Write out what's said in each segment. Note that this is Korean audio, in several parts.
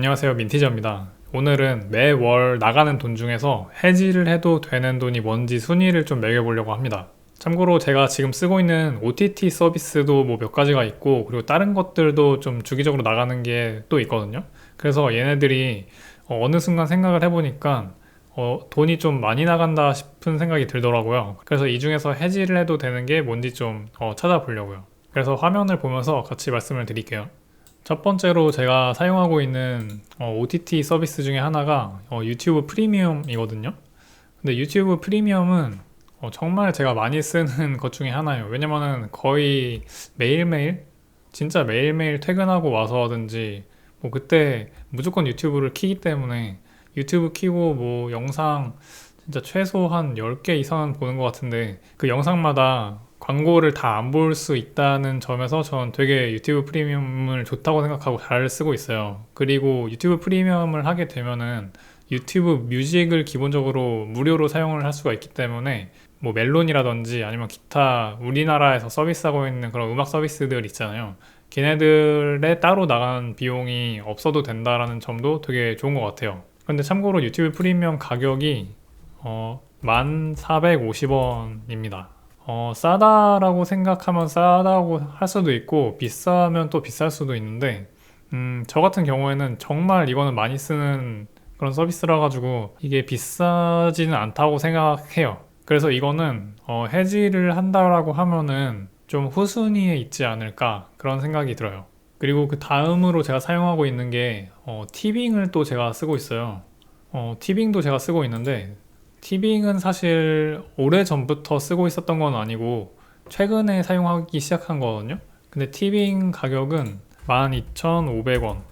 안녕하세요 민티저입니다. 오늘은 매월 나가는 돈 중에서 해지를 해도 되는 돈이 뭔지 순위를 좀 매겨보려고 합니다. 참고로 제가 지금 쓰고 있는 OTT 서비스도 뭐 몇 가지가 있고 그리고 다른 것들도 좀 주기적으로 나가는 게 또 있거든요. 그래서 얘네들이 어, 어느 순간 생각을 해보니까 어, 돈이 좀 많이 나간다 싶은 생각이 들더라고요. 그래서 이 중에서 해지를 해도 되는 게 뭔지 좀 어, 찾아보려고요. 그래서 화면을 보면서 같이 말씀을 드릴게요 첫 번째로 제가 사용하고 있는 어, OTT 서비스 중에 하나가 어, 유튜브 프리미엄이거든요. 근데 유튜브 프리미엄은 어, 정말 제가 많이 쓰는 것 중에 하나예요. 왜냐면은 거의 매일매일, 진짜 매일매일 퇴근하고 와서든지, 뭐 그때 무조건 유튜브를 키기 때문에 유튜브 키고 뭐 영상 진짜 최소 한 10개 이상은 보는 것 같은데 그 영상마다 광고를 다 안 볼 수 있다는 점에서 저는 되게 유튜브 프리미엄을 좋다고 생각하고 잘 쓰고 있어요. 그리고 유튜브 프리미엄을 하게 되면은 유튜브 뮤직을 기본적으로 무료로 사용을 할 수가 있기 때문에 뭐 멜론이라든지 아니면 기타 우리나라에서 서비스하고 있는 그런 음악 서비스들 있잖아요. 걔네들에 따로 나간 비용이 없어도 된다라는 점도 되게 좋은 것 같아요. 근데 참고로 유튜브 프리미엄 가격이 어, 1,450원입니다. 어, 싸다라고 생각하면 싸다고 할 수도 있고 비싸면 또 비쌀 수도 있는데 음, 저 같은 경우에는 정말 이거는 많이 쓰는 그런 서비스라 가지고 이게 비싸지는 않다고 생각해요. 그래서 이거는 어, 해지를 한다라고 하면은 좀 후순위에 있지 않을까 그런 생각이 들어요. 그리고 그 다음으로 제가 사용하고 있는 게 어, 티빙을 또 제가 쓰고 있어요. 어, 티빙도 제가 쓰고 있는데 티빙은 사실 오래 전부터 쓰고 있었던 건 아니고 최근에 사용하기 시작한 거거든요. 근데 티빙 가격은 12,500원.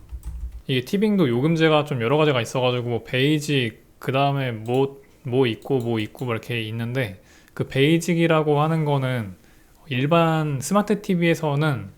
이게 티빙도 요금제가 좀 여러 가지가 있어가지고 뭐 베이직 그 다음에 뭐, 뭐 있고 뭐 있고 뭐 이렇게 있는데 그 베이직이라고 하는 거는 일반 스마트 TV에서는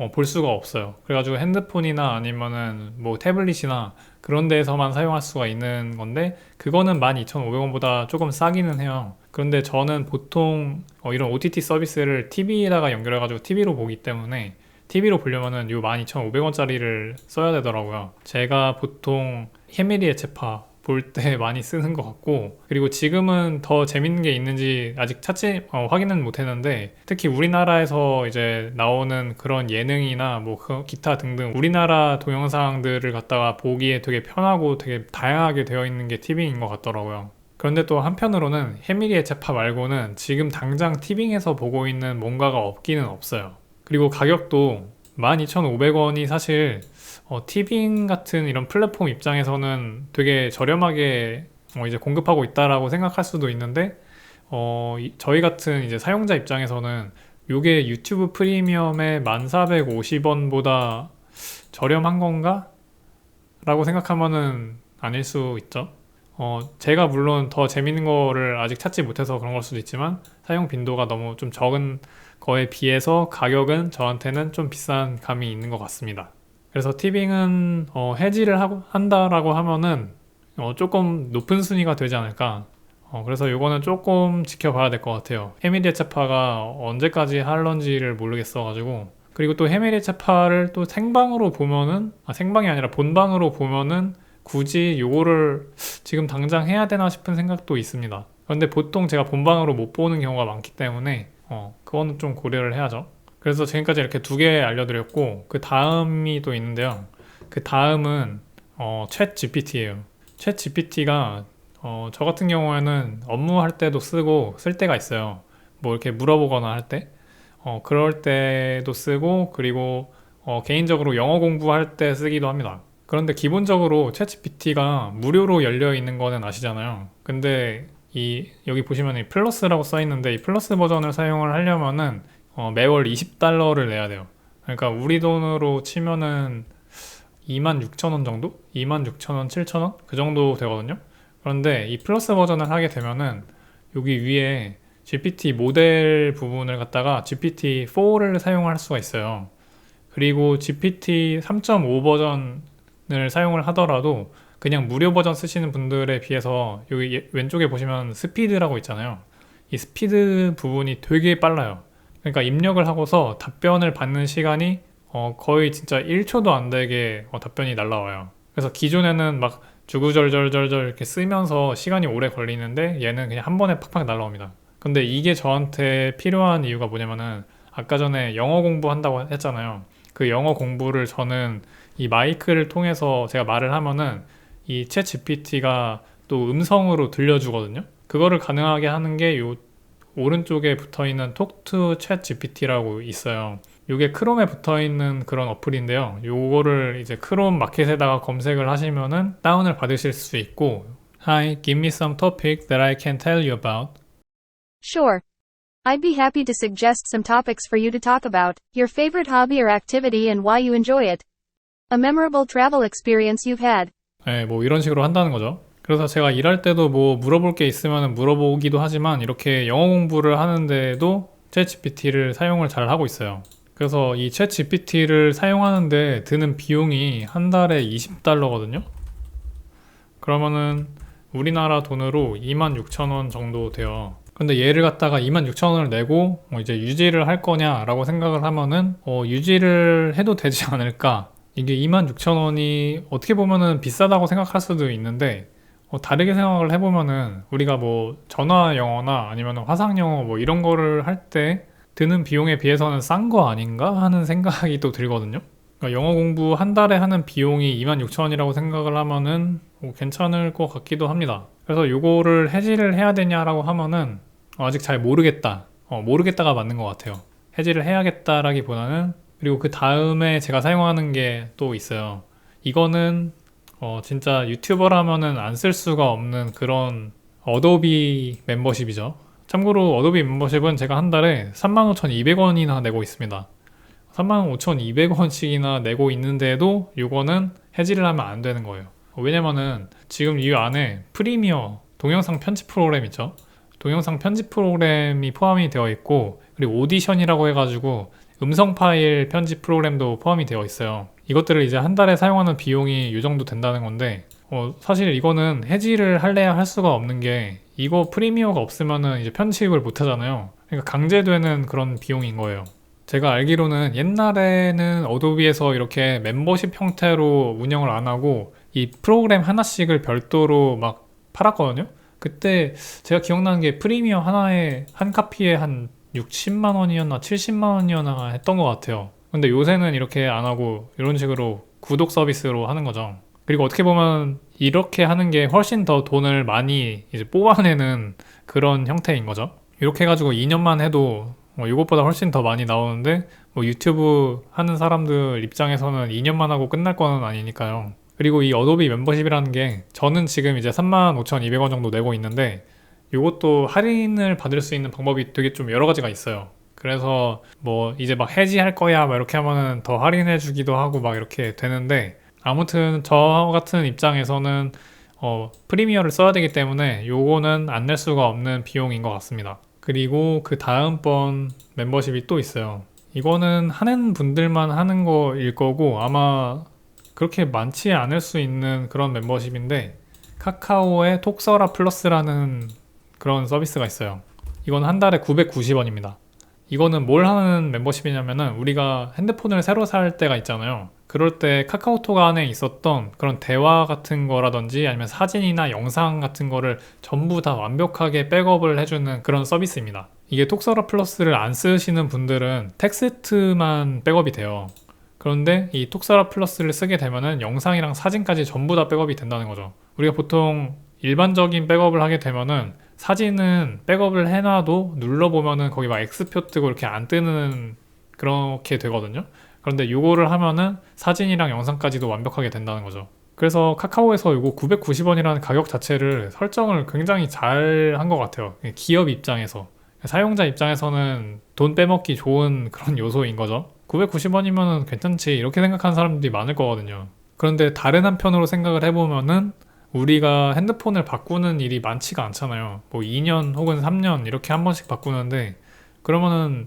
어, 볼 수가 없어요. 그래가지고 핸드폰이나 아니면은 뭐 태블릿이나 그런 데에서만 사용할 수가 있는 건데 그거는 12,500원보다 조금 싸기는 해요. 그런데 저는 보통 어, 이런 OTT 서비스를 TV에다가 연결해가지고 TV로 보기 때문에 TV로 보려면은 요 12,500원짜리를 써야 되더라고요. 제가 보통 헤미리의 체파 볼 때 많이 쓰는 것 같고 그리고 지금은 더 재밌는 게 있는지 아직 찾지 어, 확인은 못했는데 특히 우리나라에서 이제 나오는 그런 예능이나 뭐 그 기타 등등 우리나라 동영상들을 갖다가 보기에 되게 편하고 되게 다양하게 되어 있는 게 티빙인 것 같더라고요. 그런데 또 한편으로는 해밀리의 재파 말고는 지금 당장 티빙에서 보고 있는 뭔가가 없기는 없어요. 그리고 가격도 12,500원이 사실 어, 티빙 같은 이런 플랫폼 입장에서는 되게 저렴하게 어, 이제 공급하고 있다라고 생각할 수도 있는데 어, 이, 저희 같은 이제 사용자 입장에서는 이게 유튜브 프리미엄의 1450원보다 저렴한 건가? 라고 생각하면은 아닐 수 있죠. 어, 제가 물론 더 재밌는 거를 아직 찾지 못해서 그런 걸 수도 있지만 사용 빈도가 너무 좀 적은 거에 비해서 가격은 저한테는 좀 비싼 감이 있는 것 같습니다. 그래서 티빙은 어, 해지를 하고 한다라고 하면은 어, 조금 높은 순위가 되지 않을까. 어, 그래서 이거는 조금 지켜봐야 될 것 같아요. 헤미리에 차파가 언제까지 할런지를 모르겠어가지고 그리고 또 헤미리에 차파를 또 생방으로 보면은 아, 생방이 아니라 본방으로 보면은 굳이 요거를 지금 당장 해야 되나 싶은 생각도 있습니다. 그런데 보통 제가 본방으로 못 보는 경우가 많기 때문에 어, 그거는 좀 고려를 해야죠. 그래서 지금까지 이렇게 두 개 알려드렸고 그 다음이 또 있는데요. 그 다음은 어, 챗 GPT예요. 챗 GPT가 어, 저 같은 경우에는 업무할 때도 쓰고 쓸 때가 있어요. 뭐 이렇게 물어보거나 할 때, 어, 그럴 때도 쓰고 그리고 어, 개인적으로 영어 공부할 때 쓰기도 합니다. 그런데 기본적으로 챗 GPT가 무료로 열려 있는 거는 아시잖아요. 근데 이 여기 보시면 이 플러스라고 써 있는데 이 플러스 버전을 사용을 하려면은 어, 매월 20달러를 내야 돼요. 그러니까 우리 돈으로 치면은 26,000원 정도? 26,000원, 7,000원? 그 정도 되거든요. 그런데 이 플러스 버전을 하게 되면은 여기 위에 GPT 모델 부분을 갖다가 GPT-4를 사용할 수가 있어요. 그리고 GPT 3.5 버전을 사용을 하더라도 그냥 무료 버전 쓰시는 분들에 비해서 여기 왼쪽에 보시면 스피드라고 있잖아요. 이 스피드 부분이 되게 빨라요. 그러니까 입력을 하고서 답변을 받는 시간이 어, 거의 진짜 1초도 안 되게 어, 답변이 날라와요. 그래서 기존에는 막 주구절절절절 이렇게 쓰면서 시간이 오래 걸리는데 얘는 그냥 한 번에 팍팍 날라옵니다. 근데 이게 저한테 필요한 이유가 뭐냐면은 아까 전에 영어 공부한다고 했잖아요. 그 영어 공부를 저는 이 마이크를 통해서 제가 말을 하면은 이챗 GPT가 또 음성으로 들려주거든요. 그거를 가능하게 하는 게 요 오른쪽에 붙어 있는 톡투 챗 GPT라고 있어요. 요게 크롬에 붙어 있는 그런 어플인데요. 요거를 이제 크롬 마켓에다가 검색을 하시면은 다운을 받으실 수 있고 Hi, give me some topic that I can tell you about. Sure. I'd be happy to suggest some topics for you to talk about, your favorite hobby or activity and why you enjoy it. A memorable travel experience you've had. 네, 뭐 이런 식으로 한다는 거죠. 그래서 제가 일할 때도 뭐 물어볼 게 있으면 물어보기도 하지만 이렇게 영어 공부를 하는데도 챗 GPT를 사용을 잘 하고 있어요. 그래서 이 챗 GPT를 사용하는데 드는 비용이 한 달에 20달러거든요. 그러면은 우리나라 돈으로 26,000원 정도 돼요. 근데 얘를 갖다가 26,000원을 내고 뭐 이제 유지를 할 거냐라고 생각을 하면은 어, 유지를 해도 되지 않을까? 이게 26,000원이 어떻게 보면은 비싸다고 생각할 수도 있는데 어, 다르게 생각을 해보면은 우리가 뭐 전화 영어나 아니면 화상 영어 뭐 이런 거를 할 때 드는 비용에 비해서는 싼 거 아닌가 하는 생각이 또 들거든요. 그러니까 영어 공부 한 달에 하는 비용이 26,000원이라고 생각을 하면은 뭐 괜찮을 것 같기도 합니다. 그래서 요거를 해지를 해야 되냐라고 하면은 어, 아직 잘 모르겠다. 어, 모르겠다가 맞는 것 같아요. 해지를 해야겠다라기보다는 그리고 그 다음에 제가 사용하는 게 또 있어요. 이거는 어, 진짜 유튜버라면은 안 쓸 수가 없는 그런 어도비 멤버십이죠. 참고로 어도비 멤버십은 제가 한 달에 35,200원이나 내고 있습니다. 35,200원씩이나 내고 있는데도 이거는 해지를 하면 안 되는 거예요. 왜냐면은 지금 이 안에 프리미어 동영상 편집 프로그램 있죠. 동영상 편집 프로그램이 포함이 되어 있고 그리고 오디션이라고 해가지고 음성 파일 편집 프로그램도 포함이 되어 있어요. 이것들을 이제 한 달에 사용하는 비용이 이 정도 된다는 건데 어, 사실 이거는 해지를 할래야 할 수가 없는 게 이거 프리미어가 없으면은 이제 편집을 못 하잖아요. 그러니까 강제되는 그런 비용인 거예요. 제가 알기로는 옛날에는 어도비에서 이렇게 멤버십 형태로 운영을 안 하고 이 프로그램 하나씩을 별도로 막 팔았거든요. 그때 제가 기억나는 게 프리미어 하나에 한 카피에 한 60만 원이었나 70만 원이었나 했던 것 같아요. 근데 요새는 이렇게 안 하고 이런 식으로 구독 서비스로 하는 거죠. 그리고 어떻게 보면 이렇게 하는 게 훨씬 더 돈을 많이 이제 뽑아내는 그런 형태인 거죠. 이렇게 해가지고 2년만 해도 뭐 이것보다 훨씬 더 많이 나오는데 뭐 유튜브 하는 사람들 입장에서는 2년만 하고 끝날 거는 아니니까요. 그리고 이 어도비 멤버십이라는 게 저는 지금 이제 35,200원 정도 내고 있는데 이것도 할인을 받을 수 있는 방법이 되게 좀 여러 가지가 있어요. 그래서 뭐 이제 막 해지할 거야 막 이렇게 하면은 더 할인해 주기도 하고 막 이렇게 되는데 아무튼 저 같은 입장에서는 어, 프리미어를 써야 되기 때문에 요거는 안 낼 수가 없는 비용인 것 같습니다. 그리고 그 다음번 멤버십이 또 있어요. 이거는 하는 분들만 하는 거일 거고 아마 그렇게 많지 않을 수 있는 그런 멤버십인데 카카오의 톡서라 플러스라는 그런 서비스가 있어요. 이건 한 달에 990원입니다. 이거는 뭘 하는 멤버십이냐면은 우리가 핸드폰을 새로 살 때가 있잖아요. 그럴 때 카카오톡 안에 있었던 그런 대화 같은 거라든지 아니면 사진이나 영상 같은 거를 전부 다 완벽하게 백업을 해주는 그런 서비스입니다. 이게 톡서라 플러스를 안 쓰시는 분들은 텍스트만 백업이 돼요. 그런데 이 톡서라 플러스를 쓰게 되면은 영상이랑 사진까지 전부 다 백업이 된다는 거죠. 우리가 보통 일반적인 백업을 하게 되면은 사진은 백업을 해놔도 눌러보면은 거기 막 X표 뜨고 이렇게 안 뜨는 그렇게 되거든요. 그런데 이거를 하면은 사진이랑 영상까지도 완벽하게 된다는 거죠. 그래서 카카오에서 이거 990원이라는 가격 자체를 설정을 굉장히 잘 한 것 같아요. 기업 입장에서. 사용자 입장에서는 돈 빼먹기 좋은 그런 요소인 거죠. 990원이면 괜찮지. 이렇게 생각하는 사람들이 많을 거거든요. 그런데 다른 한편으로 생각을 해보면은 우리가 핸드폰을 바꾸는 일이 많지가 않잖아요. 뭐 2년 혹은 3년 이렇게 한 번씩 바꾸는데 그러면은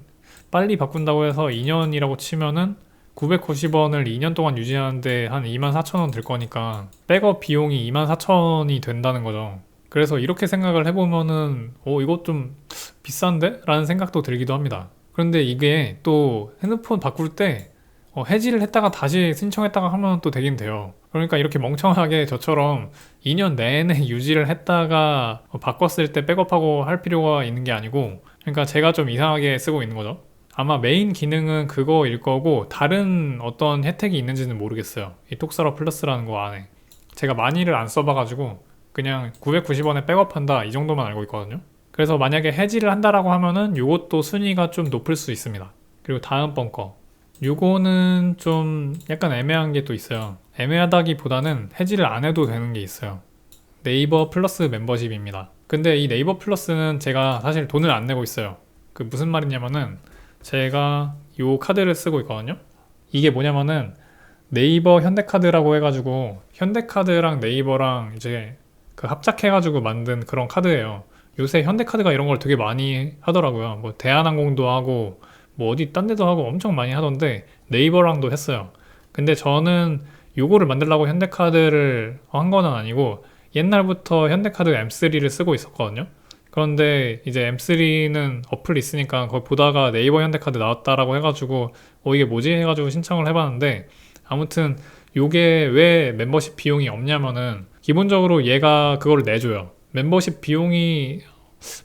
빨리 바꾼다고 해서 2년이라고 치면은 990원을 2년 동안 유지하는데 한 24,000원 들 거니까 백업 비용이 24,000원이 된다는 거죠. 그래서 이렇게 생각을 해보면은 어 이거 좀 비싼데? 라는 생각도 들기도 합니다. 그런데 이게 또 핸드폰 바꿀 때 어, 해지를 했다가 다시 신청했다가 하면 또 되긴 돼요. 그러니까 이렇게 멍청하게 저처럼 2년 내내 유지를 했다가 어, 바꿨을 때 백업하고 할 필요가 있는 게 아니고 그러니까 제가 좀 이상하게 쓰고 있는 거죠. 아마 메인 기능은 그거일 거고 다른 어떤 혜택이 있는지는 모르겠어요. 이 톡서러 플러스라는 거 안에 제가 많이를 안 써봐가지고 그냥 990원에 백업한다 이 정도만 알고 있거든요. 그래서 만약에 해지를 한다라고 하면은 요것도 순위가 좀 높을 수 있습니다. 그리고 다음번 거 요거는 좀 약간 애매한 게 또 있어요. 애매하다기보다는 해지를 안 해도 되는 게 있어요. 네이버 플러스 멤버십입니다. 근데 이 네이버 플러스는 제가 사실 돈을 안 내고 있어요. 그 무슨 말이냐면은 제가 요 카드를 쓰고 있거든요. 이게 뭐냐면은 네이버 현대카드라고 해가지고 현대카드랑 네이버랑 이제 그 합작해가지고 만든 그런 카드예요. 요새 현대카드가 이런 걸 되게 많이 하더라고요. 뭐 대한항공도 하고 뭐 어디 딴 데도 하고 엄청 많이 하던데 네이버랑도 했어요. 근데 저는 요거를 만들려고 현대카드를 한건 아니고 옛날부터 현대카드 M3를 쓰고 있었거든요. 그런데 이제 M3는 어플 있으니까 거기 보다가 네이버 현대카드 나왔다라고 해가지고 어 이게 뭐지 해가지고 신청을 해봤는데 아무튼 요게 왜 멤버십 비용이 없냐면은 기본적으로 얘가 그거를 내줘요. 멤버십 비용이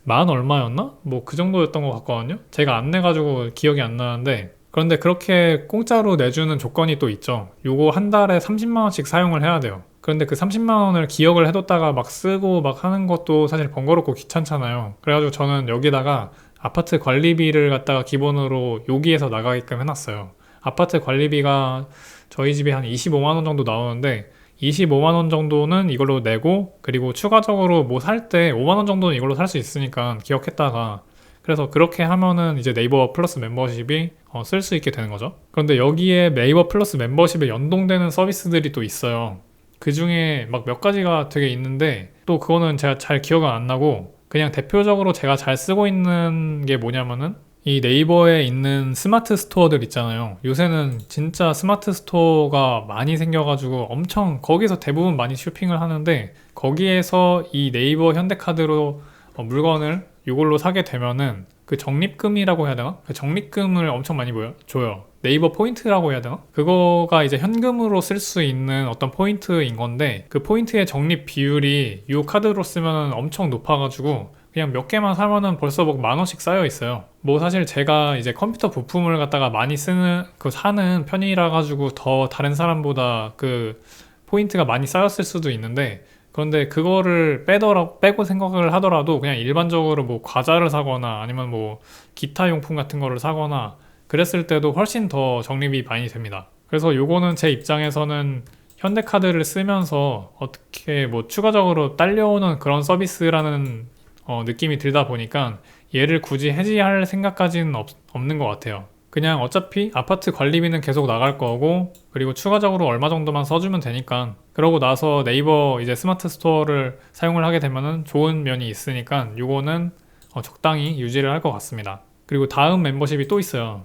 만 얼마였나? 뭐 그 정도였던 것 같거든요. 제가 안 내가지고 기억이 안 나는데 그런데 그렇게 공짜로 내주는 조건이 또 있죠. 요거 한 달에 30만 원씩 사용을 해야 돼요. 그런데 그 30만 원을 기억을 해뒀다가 막 쓰고 막 하는 것도 사실 번거롭고 귀찮잖아요. 그래가지고 저는 여기다가 아파트 관리비를 갖다가 기본으로 여기에서 나가게끔 해놨어요. 아파트 관리비가 저희 집에 한 25만 원 정도 나오는데 25만 원 정도는 이걸로 내고 그리고 추가적으로 뭐 살 때 5만 원 정도는 이걸로 살 수 있으니까 기억했다가 그래서 그렇게 하면은 이제 네이버 플러스 멤버십이 어, 쓸 수 있게 되는 거죠. 그런데 여기에 네이버 플러스 멤버십에 연동되는 서비스들이 또 있어요. 그 중에 막 몇 가지가 되게 있는데 또 그거는 제가 잘 기억은 안 나고 그냥 대표적으로 제가 잘 쓰고 있는 게 뭐냐면은 이 네이버에 있는 스마트 스토어들 있잖아요. 요새는 진짜 스마트 스토어가 많이 생겨가지고 엄청 거기서 대부분 많이 쇼핑을 하는데 거기에서 이 네이버 현대카드로 어, 물건을 이걸로 사게 되면은 그 적립금이라고 해야 되나? 그 적립금을 엄청 많이 보여, 줘요. 네이버 포인트라고 해야 되나? 그거가 이제 현금으로 쓸 수 있는 어떤 포인트인 건데 그 포인트의 적립 비율이 이 카드로 쓰면 엄청 높아가지고 그냥 몇 개만 사면은 벌써 뭐만 원씩 쌓여 있어요. 뭐 사실 제가 이제 컴퓨터 부품을 갖다가 많이 쓰는 그 사는 편이라 가지고 더 다른 사람보다 그 포인트가 많이 쌓였을 수도 있는데 그런데 그거를 빼더라 빼고 생각을 하더라도 그냥 일반적으로 뭐 과자를 사거나 아니면 뭐 기타 용품 같은 거를 사거나 그랬을 때도 훨씬 더 적립이 많이 됩니다. 그래서 요거는 제 입장에서는 현대카드를 쓰면서 어떻게 뭐 추가적으로 딸려오는 그런 서비스라는 어, 느낌이 들다 보니까 얘를 굳이 해지할 생각까지는 없, 없는 것 같아요. 그냥 어차피 아파트 관리비는 계속 나갈 거고 그리고 추가적으로 얼마 정도만 써주면 되니까 그러고 나서 네이버 이제 스마트 스토어를 사용을 하게 되면은 좋은 면이 있으니까 요거는 어, 적당히 유지를 할 것 같습니다. 그리고 다음 멤버십이 또 있어요.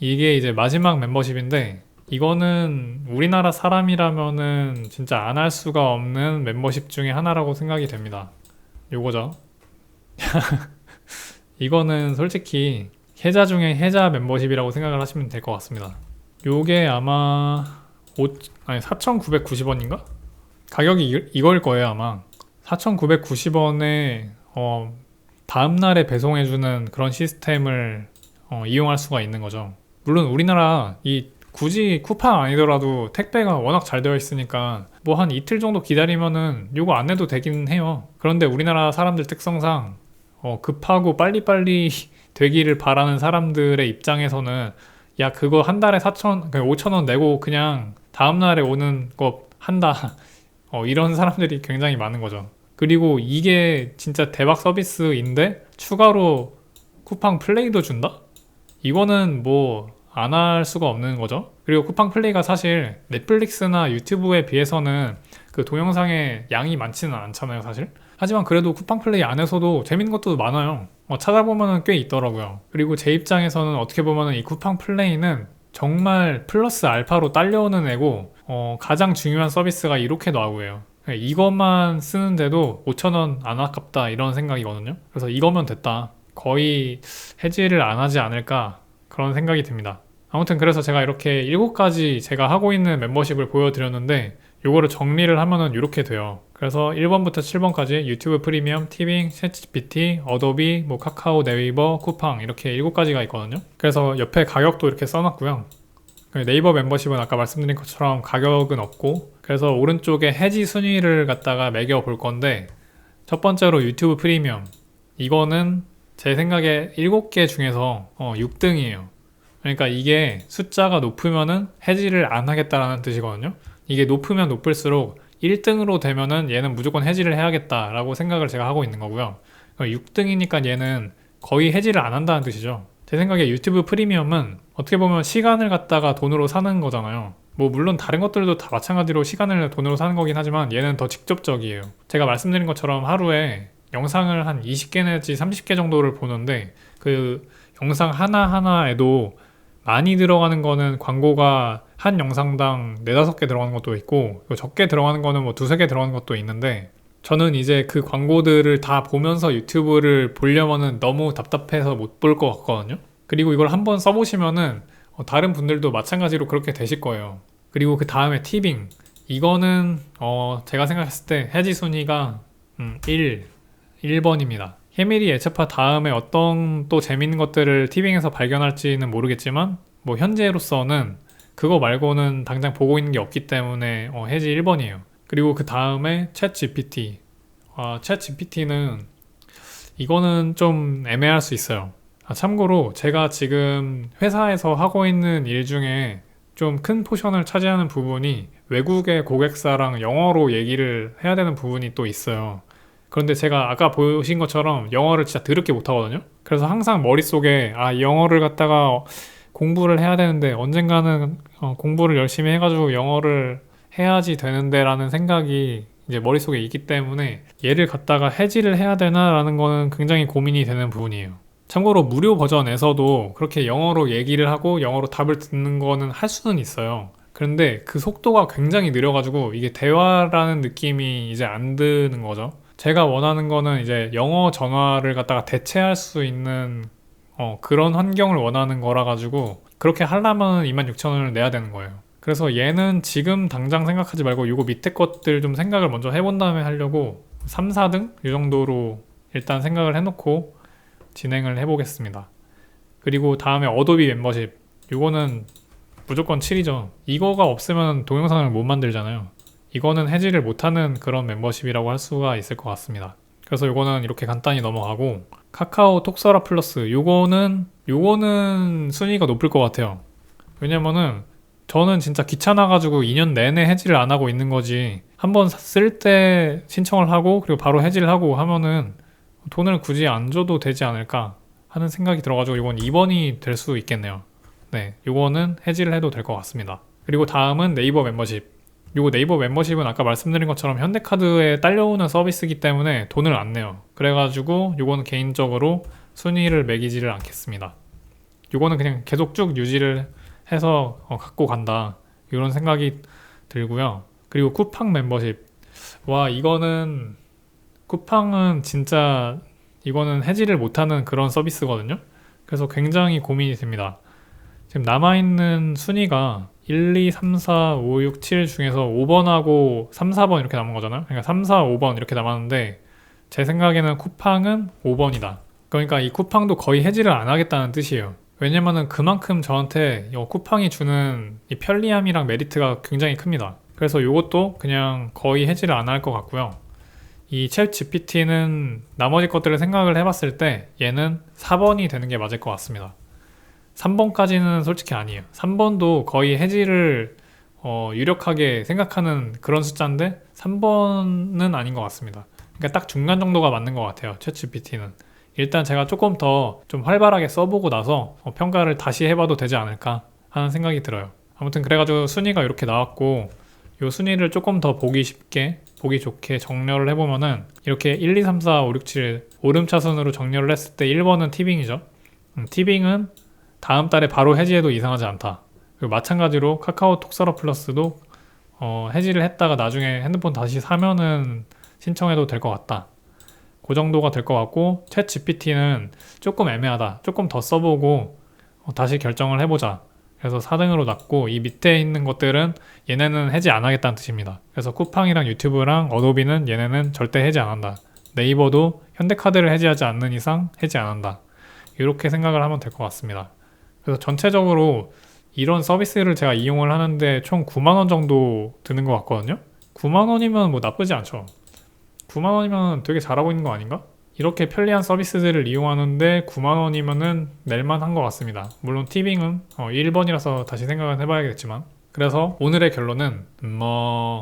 이게 이제 마지막 멤버십인데 이거는 우리나라 사람이라면은 진짜 안 할 수가 없는 멤버십 중에 하나라고 생각이 됩니다. 요거죠. 이거는 솔직히 해자 중에 해자 멤버십이라고 생각을 하시면 될 것 같습니다. 요게 아마 5, 아니 4,990원인가? 가격이 이, 이걸 거예요 아마. 4,990원에 어, 다음 날에 배송해주는 그런 시스템을 어, 이용할 수가 있는 거죠. 물론 우리나라 이 굳이 쿠팡 아니더라도 택배가 워낙 잘 되어 있으니까 뭐 한 이틀 정도 기다리면은 요거 안 해도 되긴 해요. 그런데 우리나라 사람들 특성상 어, 급하고 빨리빨리 되기를 바라는 사람들의 입장에서는 야 그거 한 달에 4천, 5천 원 내고 그냥 다음 날에 오는 거 한다. 어, 이런 사람들이 굉장히 많은 거죠. 그리고 이게 진짜 대박 서비스인데 추가로 쿠팡 플레이도 준다? 이거는 뭐 안 할 수가 없는 거죠. 그리고 쿠팡 플레이가 사실 넷플릭스나 유튜브에 비해서는 그 동영상의 양이 많지는 않잖아요, 사실. 하지만 그래도 쿠팡 플레이 안에서도 재밌는 것도 많아요. 어, 찾아보면 꽤 있더라고요. 그리고 제 입장에서는 어떻게 보면 이 쿠팡 플레이는 정말 플러스 알파로 딸려오는 애고 어, 가장 중요한 서비스가 이렇게 나오고요. 이것만 쓰는데도 5천원 안 아깝다 이런 생각이거든요. 그래서 이거면 됐다. 거의 해지를 안 하지 않을까 그런 생각이 듭니다. 아무튼 그래서 제가 이렇게 7가지 제가 하고 있는 멤버십을 보여드렸는데 요거를 정리를 하면은 이렇게 돼요. 그래서 1번부터 7번까지 유튜브 프리미엄, 티빙, 챗GPT, 어도비, 뭐 카카오, 네이버, 쿠팡 이렇게 7가지가 있거든요. 그래서 옆에 가격도 이렇게 써놨고요. 그 네이버 멤버십은 아까 말씀드린 것처럼 가격은 없고 그래서 오른쪽에 해지 순위를 갖다가 매겨 볼 건데 첫 번째로 유튜브 프리미엄 이거는 제 생각에 7개 중에서 어, 6등이에요. 그러니까 이게 숫자가 높으면은 해지를 안 하겠다라는 뜻이거든요. 이게 높으면 높을수록 1등으로 되면은 얘는 무조건 해지를 해야겠다라고 생각을 제가 하고 있는 거고요. 6등이니까 얘는 거의 해지를 안 한다는 뜻이죠. 제 생각에 유튜브 프리미엄은 어떻게 보면 시간을 갖다가 돈으로 사는 거잖아요. 뭐 물론 다른 것들도 다 마찬가지로 시간을 돈으로 사는 거긴 하지만 얘는 더 직접적이에요. 제가 말씀드린 것처럼 하루에 영상을 한 20개 내지 30개 정도를 보는데 그 영상 하나하나에도 많이 들어가는 거는 광고가 한 영상당 4, 5개 들어가는 것도 있고 적게 들어가는 거는 뭐 두세 개 들어가는 것도 있는데 저는 이제 그 광고들을 다 보면서 유튜브를 보려면은 너무 답답해서 못 볼 것 같거든요. 그리고 이걸 한번 써보시면은 어, 다른 분들도 마찬가지로 그렇게 되실 거예요. 그리고 그 다음에 티빙. 이거는 어, 제가 생각했을 때 해지 순위가 음, 1, 1번입니다. 해밀이 예체파 다음에 어떤 또 재밌는 것들을 티빙에서 발견할지는 모르겠지만 뭐 현재로서는 그거 말고는 당장 보고 있는 게 없기 때문에 어, 해지 1번이에요. 그리고 그 다음에 챗 GPT. 아, 챗 GPT는 이거는 좀 애매할 수 있어요. 아, 참고로 제가 지금 회사에서 하고 있는 일 중에 좀 큰 포션을 차지하는 부분이 외국의 고객사랑 영어로 얘기를 해야 되는 부분이 또 있어요. 그런데 제가 아까 보신 것처럼 영어를 진짜 더럽게 못하거든요. 그래서 항상 머릿속에 아, 영어를 갖다가 공부를 해야 되는데 언젠가는 어, 공부를 열심히 해가지고 영어를 해야지 되는데라는 생각이 이제 머릿속에 있기 때문에 얘를 갖다가 해지를 해야 되나라는 거는 굉장히 고민이 되는 부분이에요. 참고로 무료 버전에서도 그렇게 영어로 얘기를 하고 영어로 답을 듣는 거는 할 수는 있어요. 그런데 그 속도가 굉장히 느려가지고 이게 대화라는 느낌이 이제 안 드는 거죠. 제가 원하는 거는 이제 영어 전화를 갖다가 대체할 수 있는 어, 그런 환경을 원하는 거라 가지고 그렇게 하려면 26,000원을 내야 되는 거예요. 그래서 얘는 지금 당장 생각하지 말고 이거 밑에 것들 좀 생각을 먼저 해본 다음에 하려고 3, 4등 이 정도로 일단 생각을 해놓고 진행을 해보겠습니다. 그리고 다음에 어도비 멤버십 이거는 무조건 7이죠. 이거가 없으면 동영상을 못 만들잖아요. 이거는 해지를 못하는 그런 멤버십이라고 할 수가 있을 것 같습니다. 그래서 이거는 이렇게 간단히 넘어가고 카카오 톡서라 플러스 요거는 요거는 순위가 높을 것 같아요. 왜냐면은 저는 진짜 귀찮아가지고 2년 내내 해지를 안 하고 있는 거지. 한 번 쓸 때 신청을 하고 그리고 바로 해지를 하고 하면은 돈을 굳이 안 줘도 되지 않을까 하는 생각이 들어가지고 이건 2번이 될 수 있겠네요. 네, 요거는 해지를 해도 될 것 같습니다. 그리고 다음은 네이버 멤버십. 요거 네이버 멤버십은 아까 말씀드린 것처럼 현대카드에 딸려오는 서비스이기 때문에 돈을 안 내요. 그래가지고 요거는 개인적으로 순위를 매기지를 않겠습니다. 요거는 그냥 계속 쭉 유지를 해서 어, 갖고 간다. 이런 생각이 들고요. 그리고 쿠팡 멤버십. 와, 이거는 쿠팡은 진짜 이거는 해지를 못하는 그런 서비스거든요. 그래서 굉장히 고민이 됩니다. 지금 남아있는 순위가 1, 2, 3, 4, 5, 6, 7 중에서 5번하고 3, 4번 이렇게 남은 거잖아요. 그러니까 3, 4, 5번 이렇게 남았는데 제 생각에는 쿠팡은 5번이다. 그러니까 이 쿠팡도 거의 해지를 안 하겠다는 뜻이에요. 왜냐면은 그만큼 저한테 이 쿠팡이 주는 이 편리함이랑 메리트가 굉장히 큽니다. 그래서 이것도 그냥 거의 해지를 안 할 것 같고요. 이 챗 GPT는 나머지 것들을 생각을 해봤을 때 얘는 4번이 되는 게 맞을 것 같습니다. 3번까지는 솔직히 아니에요. 3번도 거의 해지를 어, 유력하게 생각하는 그런 숫자인데 3번은 아닌 것 같습니다. 그러니까 딱 중간 정도가 맞는 것 같아요. 챗 GPT는. 일단 제가 조금 더 좀 활발하게 써보고 나서 어, 평가를 다시 해봐도 되지 않을까 하는 생각이 들어요. 아무튼 그래가지고 순위가 이렇게 나왔고 이 순위를 조금 더 보기 쉽게 보기 좋게 정렬을 해보면은 이렇게 1, 2, 3, 4, 5, 6, 7 오름차순으로 정렬을 했을 때 1번은 티빙이죠. 음, 티빙은 다음 달에 바로 해지해도 이상하지 않다. 그리고 마찬가지로 카카오 톡 서러 플러스도 어, 해지를 했다가 나중에 핸드폰 다시 사면은 신청해도 될 것 같다. 그 정도가 될 것 같고 챗 GPT는 조금 애매하다. 조금 더 써보고 어, 다시 결정을 해보자. 그래서 4등으로 놨고 이 밑에 있는 것들은 얘네는 해지 안 하겠다는 뜻입니다. 그래서 쿠팡이랑 유튜브랑 어도비는 얘네는 절대 해지 안 한다. 네이버도 현대카드를 해지하지 않는 이상 해지 안 한다. 이렇게 생각을 하면 될 것 같습니다. 그래서 전체적으로 이런 서비스를 제가 이용을 하는데 총 9만 원 정도 드는 것 같거든요. 9만 원이면 뭐 나쁘지 않죠. 9만 원이면 되게 잘하고 있는 거 아닌가? 이렇게 편리한 서비스들을 이용하는데 9만 원이면은 낼만한 것 같습니다. 물론 티빙은 어, 1번이라서 다시 생각은 해봐야겠지만 그래서 오늘의 결론은 음, 뭐